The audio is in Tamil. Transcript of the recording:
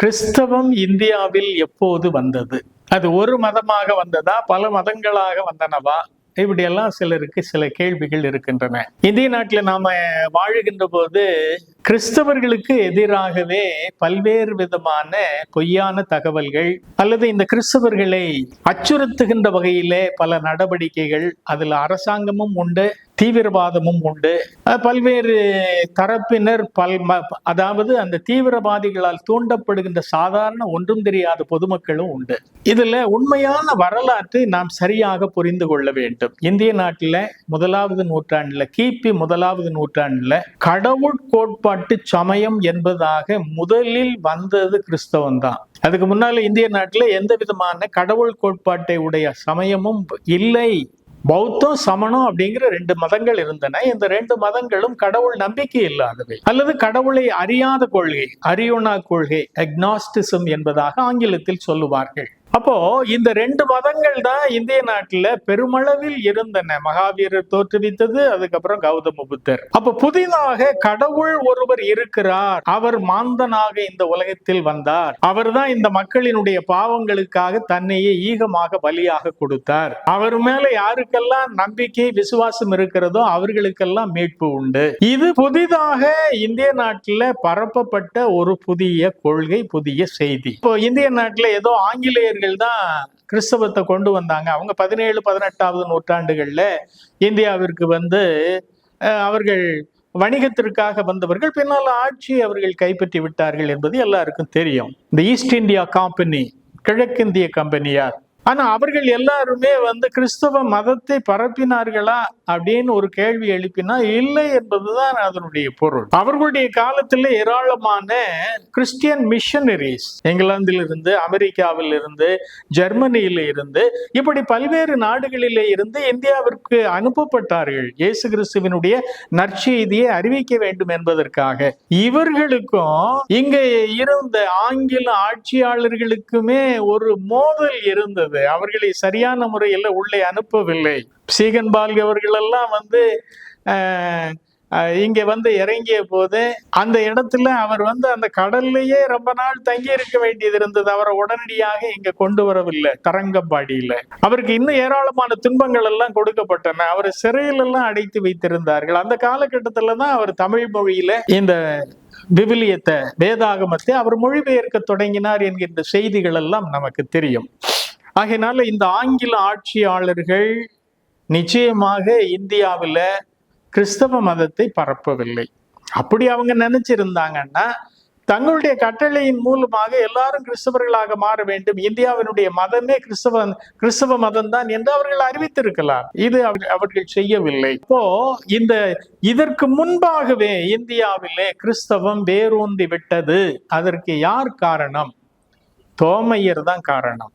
கிறிஸ்தவம் இந்தியாவில் எப்போது வந்தது? அது ஒரு மதமாக வந்ததா? பல மதங்களாக வந்தனவா? இப்படியெல்லாம் சிலருக்கு சில கேள்விகள் இருக்கின்றன. இந்திய நாட்டில் நாம வாழுகின்ற போது கிறிஸ்தவர்களுக்கு எதிராகவே பல்வேறு விதமான பொய்யான தகவல்கள் அல்லது இந்த கிறிஸ்தவர்களை அச்சுறுத்துகின்ற வகையிலே பல நடவடிக்கைகள் அதில் அரசாங்கமும் உண்டு தீவிரவாதமும் உண்டு. பல்வேறு தரப்பினர் பல் ம- அதாவது அந்த தீவிரவாதிகளால் தூண்டப்படுகின்ற சாதாரண ஒன்றும் தெரியாத பொதுமக்களும் உண்டு. இதுல உண்மையான வரலாற்றை நாம் சரியாக புரிந்து கொள்ள வேண்டும். இந்திய நாட்டில் முதலாவது நூற்றாண்டுல கிபி முதலாவது நூற்றாண்டுல கடவுள் கோட்பாட்டு சமயம் என்பதாக முதலில் வந்தது கிறிஸ்தவம் தான். அதுக்கு முன்னால இந்திய நாட்டில் எந்த விதமான கடவுள் கோட்பாட்டை உடைய சமயமும் இல்லை. பௌத்தம் சமணம் அப்படிங்கிற ரெண்டு மதங்கள் இருந்தன. இந்த ரெண்டு மதங்களும் கடவுள் நம்பிக்கை இல்லாதவை. அல்லது கடவுளை அறியாத கொள்கை அரியோனா கொள்கை அக்னாஸ்டிசம் என்பதாக ஆங்கிலத்தில் சொல்லுவார்கள். அப்போ இந்த ரெண்டு மதங்கள் தான் இந்திய நாட்டுல பெருமளவில் இருந்தன. மகாவீரர் தோற்றுவித்தது அதுக்கப்புறம் கௌதம புத்தர். அப்ப புதிதாக கடவுள் ஒருவர் இருக்கிறார். அவர் மாந்தனாக இந்த உலகத்தில் வந்தார். அவர்தான் இந்த மக்களினுடைய பாவங்களுக்காக தன்னையே ஈகமாக பலியாக கொடுத்தார். அவர் மேல யாருக்கெல்லாம் நம்பிக்கை விசுவாசம் இருக்கிறதோ அவர்களுக்கெல்லாம் மீட்பு உண்டு. இது புதிதாக இந்திய நாட்டுல பரப்பப்பட்ட ஒரு புதிய கொள்கை புதிய செய்தி. இப்போ இந்திய நாட்டுல ஏதோ ஆங்கிலேயர்கள் தான் கிறிஸ்தவத்தை கொண்டு வந்தாங்க. அவங்க பதினேழு பதினெட்டாவது நூற்றாண்டுகள்ல இந்தியாவிற்கு வந்து அஹ், அவர்கள் வணிகத்திற்காக வந்தவர்கள் பின்னால் ஆட்சி அவர்கள் கைப்பற்றி விட்டார்கள் என்பது எல்லாருக்கும் தெரியும். இந்த ஈஸ்ட் இந்தியா கம்பெனி கிழக்கிந்திய கம்பெனியார் ஆனா அவர்கள் எல்லாருமே வந்து கிறிஸ்தவ மதத்தை பரப்பினார்களா அப்படின்னு ஒரு கேள்வி எழுப்பினா இல்லை என்பதுதான் அதனுடைய பொருள். அவர்களுடைய காலத்தில் ஏராளமான கிறிஸ்டியன் மிஷனரிஸ் இங்கிலாந்தில் இருந்து அமெரிக்காவில் இருந்து ஜெர்மனியில இருந்து இப்படி பல்வேறு நாடுகளிலே இருந்து இந்தியாவிற்கு அனுப்பப்பட்டார்கள். இயேசு கிறிஸ்துவினுடைய நற்செய்தியை அறிவிக்க வேண்டும் என்பதற்காக. இவர்களுக்கும் இங்க இருந்த ஆங்கில ஆட்சியாளர்களுக்குமே ஒரு மோதல் இருந்தது. அவர்களை சரியான முறையில் உள்ளே அனுப்பவில்லை. சீகன் பால்க அவர்கள் எல்லாம் வந்து ஆஹ், இங்க வந்து இறங்கிய போது அந்த இடத்துல அவர் வந்து அந்த கடல்லையே ரொம்ப நாள் தங்கி இருக்க வேண்டியது இருந்தது. அவரை உடனடியாக இங்க கொண்டு வரவில்லை தரங்கம்பாடியில. அவருக்கு இன்னும் ஏராளமான துன்பங்கள் எல்லாம் கொடுக்கப்பட்டன. அவரை சிறையிலெல்லாம் அடைத்து வைத்திருந்தார்கள். அந்த காலகட்டத்துல தான் அவர் தமிழ் மொழியில இந்த விவிலியத்தை வேதாகமத்தை அவர் மொழிபெயர்க்க தொடங்கினார் என்கின்ற செய்திகள் எல்லாம் நமக்கு தெரியும். ஆகையினால இந்த ஆங்கில ஆட்சியாளர்கள் நிச்சயமாக இந்தியாவில் கிறிஸ்தவ மதத்தை பரப்பவில்லை. அப்படி அவங்க நினைச்சிருந்தாங்கன்னா தங்களுடைய கட்டளையின் மூலமாக எல்லாரும் கிறிஸ்தவர்களாக மாற வேண்டும். இந்தியாவினுடைய மதமே கிறிஸ்தவ கிறிஸ்தவ மதம் தான் என்று அவர்கள் அறிவித்திருக்கலாம். இது அவர்- அவர்கள் செய்யவில்லை. இப்போ இந்த இதற்கு முன்பாகவே இந்தியாவிலே கிறிஸ்தவம் வேரூந்தி விட்டது. அதற்கு யார் காரணம்? தோமையர் தான் காரணம்.